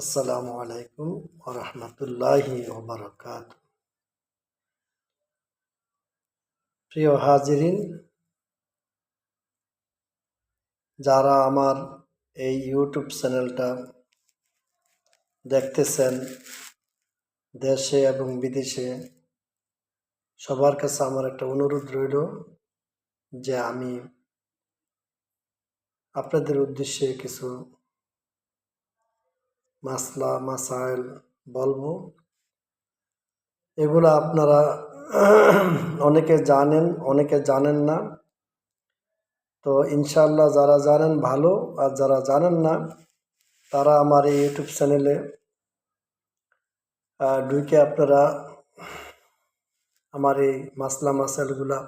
আসসালামু আলাইকুম রহমতুল্লাহি ওবরকাত প্রিয় হাজিরিন, যারা আমার এই ইউটিউব চ্যানেলটা দেখতেছেন দেশে এবং বিদেশে, সবার কাছে আমার একটা অনুরোধ রইল যে আমি আপনাদের উদ্দেশ্যে কিছু মাসলা, মাসাইল, বলব। এগুলো আপনারা অনেকে জানেন অনেকে জানেন না। তো ইনশাল্লাহ যারা জানেন ভালো, আর যারা জানেন না, তারা আমার এই ইউটিউব চ্যানেলে ঢুকে আপনারা আমার এই মাসলা, মাসাইলগুলা,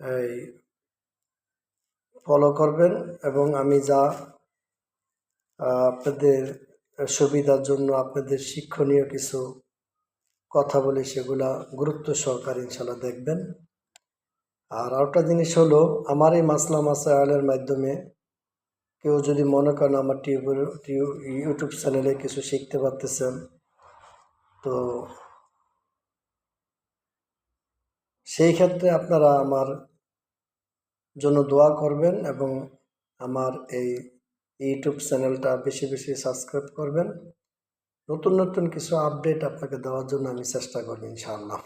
এই ফলো করবেন এবং আমি যা আপনাদের সুবিধার জন্য আপনাদের শিক্ষণীয় কিছু কথা বলে সেগুলা গুরুত্ব সহকারে ইনশাল্লাহ দেখবেন। আর আরেকটা জিনিস হলো, আমার এই মাসলা মাসাইলের মাধ্যমে কেউ যদি মনে করেন আমার টিউব ইউটিউব চ্যানেলে কিছু শিখতে পারতেছেন, তো সেই ক্ষেত্রে আপনারা আমার জন্য দোয়া করবেন এবং আমার এই ইউটিউব চ্যানেলটা বেশি বেশি সাবস্ক্রাইব করবেন। নতুন নতুন কিছু আপডেট আপনাকে দেওয়ার জন্য আমি চেষ্টা করব ইনশাআল্লাহ।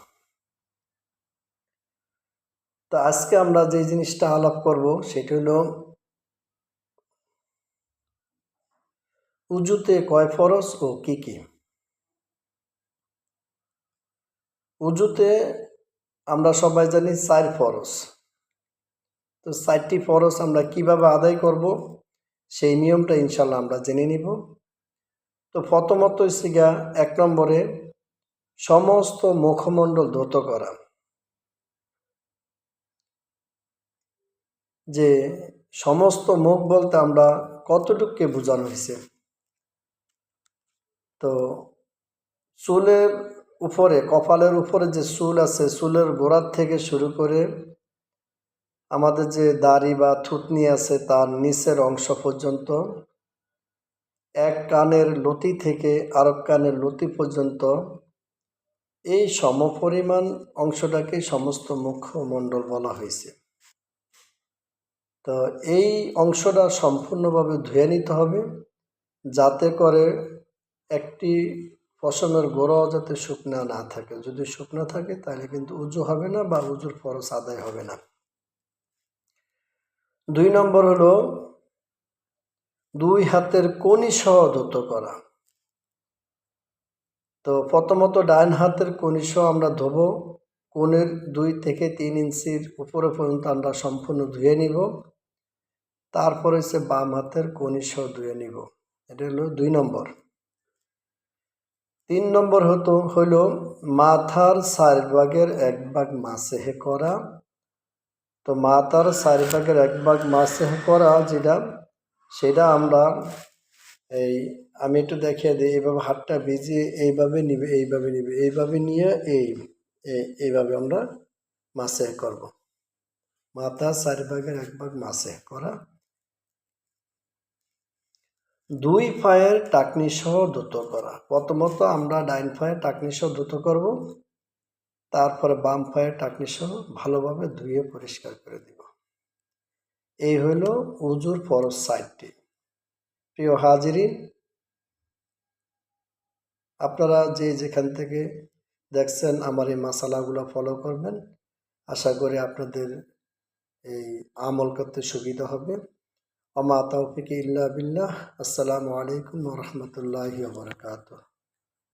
তো আজকে আমরা যে জিনিসটা আলাপ করব সেটা হলো উজুতে কয় ফরজ ও কি কি? উজুতে আমরা সবাই জানি চার ফরজ। তো চারটি ফরজ আমরা কীভাবে আদায় করব? সেই নিয়মটা ইনশাল্লাহ আমরা জেনে নিব। তো প্রথমত সিগা এক নম্বরে সমস্ত মুখমণ্ডল ধৌত করা। যে সমস্ত মুখ বলতে আমরা কতটুককে বোঝানো হয়েছে? তো চুলের উপরে, কপালের উপরে যে চুল আছে, চুলের গোড়ার থেকে শুরু করে আমাদের যে দাড়ি বা থুতনি আছে তার নিচের অংশ পর্যন্ত, এক কানের লতি থেকে আরেক কানের লতি পর্যন্ত, এই সমপরিমাণ অংশটাকে সমস্ত মুখমণ্ডল বলা হয়েছে। তো এই অংশটা সম্পূর্ণভাবে ধুয়ে নিতে হবে, যাতে করে একটি পশমের গোড়াও যাতে শুকনা না থাকে। যদি শুকনা থাকে তাহলে কিন্তু উজু হবে না বা উজুর ফরস আদায় হবে না। দুই নম্বর হলো দুই হাতের কনি সহ ধুত করা। তো প্রথমত ডাইন হাতের কনি সহ আমরা ধোবো। কোণের দুই থেকে তিন ইঞ্চির উপরে পর্যন্ত আমরা সম্পূর্ণ ধুয়ে নিব। তারপরে হচ্ছে বাম হাতের কনি সহ ধুয়ে নিব। এটা হলো দুই নম্বর। তিন নম্বর হতো, হলো মাথার চার ভাগের এক ভাগ মাসেহে করা। তো মাথার চার ভাগের এক ভাগ মাসেহে করা যেটা, সেটা আমরা এই, আমি একটু দেখিয়ে দিই, এইভাবে হাতটা ভিজিয়ে এইভাবে নিবে এইভাবে নিবে, এইভাবে নিয়ে এই এইভাবে আমরা মাসে করব। মাথা চার ভাগের এক ভাগ মাসে করা। দুই পায়ের টাকনি সহ দ্রুত করা। প্রথমত আমরা ডাইন পায়ে টাকনি সহ দ্রুত করব। তারপরে বাম পায়ের টাকনি সহ ভালোভাবে ধুয়ে পরিষ্কার করে দিব। এই হইল উজুর ফরজ সাইডটি প্রিয় হাজিরিন, আপনারা যে যেখান থেকে দেখছেন আমার এই মশালাগুলো ফলো করবেন, আশা করি আপনাদের এই আমল করতে সুবিধা হবে। অমা তৌফিক ইল্লা বিল্লাহ। আসসালামু আলাইকুম রহমতুল্লাহি বরকাত